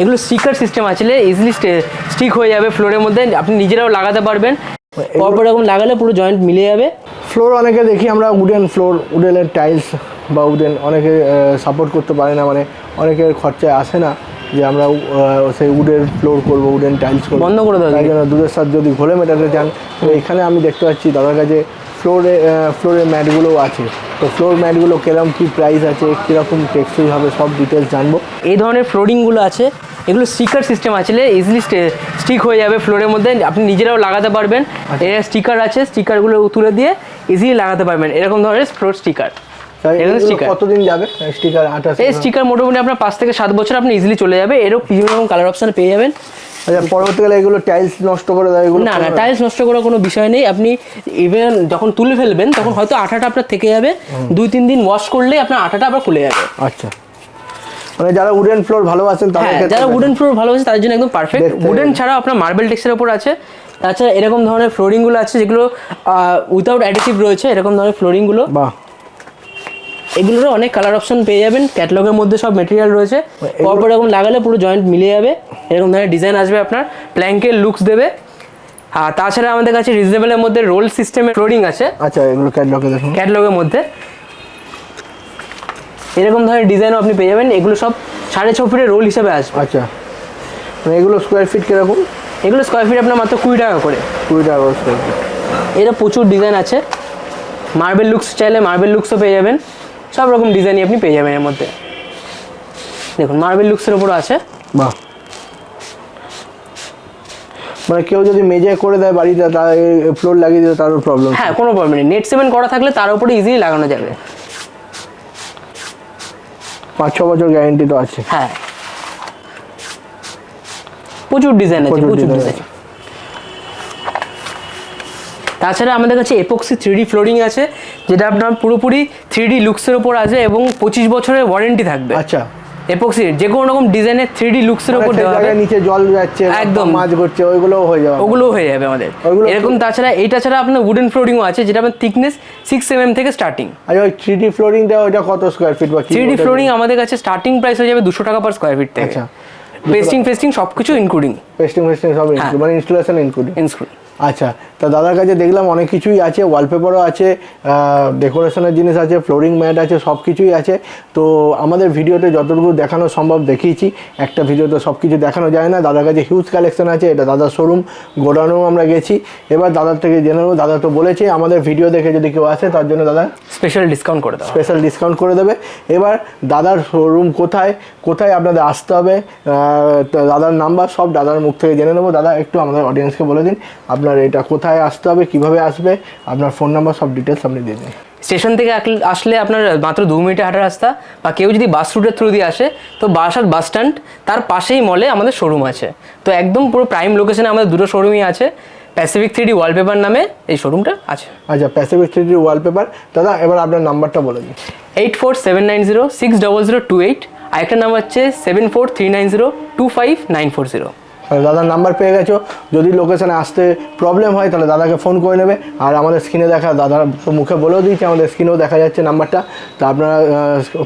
এগুলো sticker system আছে easily stick হয়ে যাবে ফ্লোরের মধ্যে আপনি নিজেরাও লাগাতে পারবেন। পরপর এরকম লাগালে পুরো জয়েন্ট মিলে যাবে। ফ্লোর অনেকে দেখি আমরা উডেন ফ্লোর উডেনের টাইলস বা উডেন অনেকে সাপোর্ট করতে পারে না মানে অনেকের খরচায় আসে না যে আমরা সেই উডেন ফ্লোর করব উডেন টাইলস করব। বন্ধ করে দেওয়া তাই জন্য দুধের সাথে যদি ঘোলে মেটাতে চান তো এখানে আমি দেখতে পাচ্ছি দাদার কাছে ফ্লোরে ফ্লোরের ম্যাটগুলোও আছে। তো ফ্লোর ম্যাটগুলো কীরকম কী প্রাইস আছে কীরকম টেক্সই হবে সব ডিটেলস জানব। এই ধরনের ফ্লোরিংগুলো আছে এগুলো স্টিকার সিস্টেম আছে ইজিলি স্টিক হয়ে যাবে ফ্লোরের মধ্যে আপনি নিজেরাও লাগাতে পারবেন। এর স্টিকার আছে স্টিকারগুলো তুলে দিয়ে ইজিলি লাগাতে পারবেন এরকম ধরনের ফ্লোর স্টিকার। কতদিন যাবে? স্টিকার আঠাশ এই স্টিকার মোটামুটি আপনার পাঁচ থেকে সাত বছর আপনি ইজিলি চলে যাবে এরও বিভিন্ন রকম কালার অপশন পেয়ে যাবেন। আচ্ছা পরবর্তীকালে এগুলো টাইলস নষ্ট করে দেয় এগুলো না না টাইলস নষ্ট করার কোনো বিষয় নেই। আপনি ইভেন যখন তুলে ফেলবেন তখন হয়তো আঠাটা আপনার থেকে যাবে। দুই তিন দিন ওয়াশ করলে আপনার আঠাটা আবার খুলে যাবে। আচ্ছা। মানে যারা উডেন ফ্লোর ভালোবাসেন তাদের হ্যাঁ যারা উডেন ফ্লোর ভালোবাসে তাদের জন্য একদম পারফেক্ট উডেন ছাড়াও আপনার মার্বেল টেক্সের উপর আছে। তাছাড়া এরকম ধরনের ফ্লোরিংগুলো আছে যেগুলো উইদাউট অ্যাডিটিভ রয়েছে এরকম ধরনের ফ্লোরিংগুলো বাহ। এগুলোরও অনেক কালার অপশন পেয়ে যাবেন। ক্যাটালগের মধ্যে সব মেটেরিয়াল রয়েছে। পরপর এরকম লাগালে পুরো জয়েন্ট মিলে যাবে। এরকম ধরনের ডিজাইন আসবে আপনার প্ল্যাঙ্কের লুকস দেবে। আর তাছাড়া আমাদের কাছে রিজনেবলের মধ্যে রোল সিস্টেমের ফ্লোরিং আছে। আচ্ছা এগুলো ক্যাটলগে দেখুন। ক্যাটালগের মধ্যে। এরকম ধরনের ডিজাইনও আপনি পেয়ে যাবেন। এগুলো সব সাড়ে ছ ফিটের রোল হিসেবে আসবে। আচ্ছা। মানে এগুলো স্কোয়ার ফিট কীরকম? এগুলো স্কোয়ার ফিট আপনার মাত্র কুড়ি টাকা করে। কুড়ি টাকা করে স্কোয়ার ফিট এরা প্রচুর ডিজাইন আছে। মার্বেল লুকস চাইলে মার্বেল লুকসও পেয়ে যাবেন। সব রকম ডিজাইনই আপনি পেয়ে যাবেন এর মধ্যে। দেখুন মার্বেল লুকসের উপর আছে। বাহ। মানে কেউ যদি মেজে করে দেয় বাড়িতে তা ফ্লোর লাগিয়ে দিলে তারও প্রবলেম হ্যাঁ কোনো প্রবলেম নেই। নেট সেভেন করা থাকলে তার উপরে ইজিলি লাগানো যাবে। পাঁচ ছ বছর গ্যারেন্টি তো আছে। হ্যাঁ। প্রচুর ডিজাইন আছে প্রচুর ডিজাইন তাছাড়া আমাদের কাছে এপক্সি থ্রি ফ্লোরিং আছে যেটা আপনার পুরোপুরি থ্রি ডি লুকসের উপর আছে এবং পঁচিশ বছরের ওয়ারেন্টি থাকবে। আচ্ছা। এপক্সি যে কোনো রকম ডিজাইনের থ্রি ডি লুকসের উপর দেওয়া হবে। নিচে জল যাচ্ছে একদম। মাছ করছে ওইগুলোও হয়ে যাবে ওগুলো হয়ে যাবে আমাদের। এরকম তাছাড়া এইটা ছাড়া আপনার উডেন ফ্লোরিংও আছে যেটা আপনার থিকনেস সিক্স এম এম থেকে স্টার্টিং আর ওই থ্রি ডি ফ্লোরিং দেওয়া ওইটা কত স্কোয়ার ফিট বা থ্রি ডি ফ্লোরিং আমাদের কাছে স্টার্টিং প্রাইস হয়ে যাবে দুশো টাকা পার স্কোয়ার ফিট থেকে। পেস্টিং ফেস্টিং সব কিছু ইনক্লুডিং পেস্টিং ফেস্টিং সব। মানে ইনস্টলেশন ইনক্লুডিং ইনক্লুড আচ্ছা তা দাদার কাছে দেখলাম অনেক কিছুই আছে ওয়ালপেপারও আছে ডেকোরেশনের জিনিস আছে ফ্লোরিং ম্যাট আছে সব কিছুই আছে। তো আমাদের ভিডিওতে যতটুকু দেখানো সম্ভব দেখিয়েছি একটা ভিডিওতে সব কিছু দেখানো যায় না। দাদার কাছে হিউজ কালেকশন আছে এটা দাদার শোরুম গোডাউনেও আমরা গেছি। এবার দাদার থেকে জেনে নেব দাদা তো বলেছে আমাদের ভিডিও দেখে যদি কেউ আসে তার জন্য দাদা স্পেশাল ডিসকাউন্ট করে দেবে স্পেশাল ডিসকাউন্ট করে দেবে। এবার দাদার শোরুম কোথায় কোথায় আপনাদের আসতে হবে দাদার নাম্বার সব দাদার মুখ থেকে জেনে নেব। দাদা একটু আমাদের অডিয়েন্সকে বলে দিন আপনার এটা কোথায় আসতে হবে কীভাবে আসবে আপনার ফোন নাম্বার সব ডিটেলস আপনি দিয়ে দিন স্টেশন থেকে আসলে আপনার মাত্র দু মিনিটে হাঁটার রাস্তা বা কেউ যদি বাস রুটের থ্রু দিয়ে আসে তো বারাসাত বাস স্ট্যান্ড তার পাশেই মলে আমাদের শোরুম আছে। তো একদম পুরো প্রাইম লোকেশনে আমাদের দুটো শোরুমই আছে প্যাসিফিক থ্রি ওয়ালপেপার নামে এই শোরুমটা আছে। আচ্ছা প্যাসিফিক থ্রিডির ওয়ালপেপার দাদা এবার আপনার নাম্বারটা বলে দিন। Eight four seven nine zero six double zero two eight আরেকটা নাম্বার হচ্ছে seven four three nine zero two five nine four zero দাদার নাম্বার পেয়ে গেছো। যদি লোকেশানে আসতে প্রবলেম হয় তাহলে দাদাকে ফোন করে নেবে। আর আমাদের স্ক্রিনে দেখা দাদার মুখে বলেও দিয়েছে আমাদের স্ক্রিনেও দেখা যাচ্ছে নাম্বারটা। তা আপনারা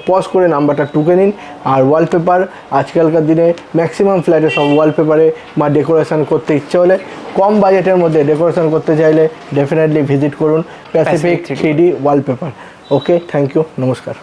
পজ করে নাম্বারটা টুকে নিন। আর ওয়ালপেপার আজকালকার দিনে ম্যাক্সিমাম ফ্ল্যাটে সব ওয়ালপেপারে বা ডেকোরেশন করতে ইচ্ছে হলে কম বাজেটের মধ্যে ডেকোরেশন করতে চাইলে ডেফিনেটলি ভিজিট করুন Pacific Pacific 3D three D wallpaper okay thank you নমস্কার।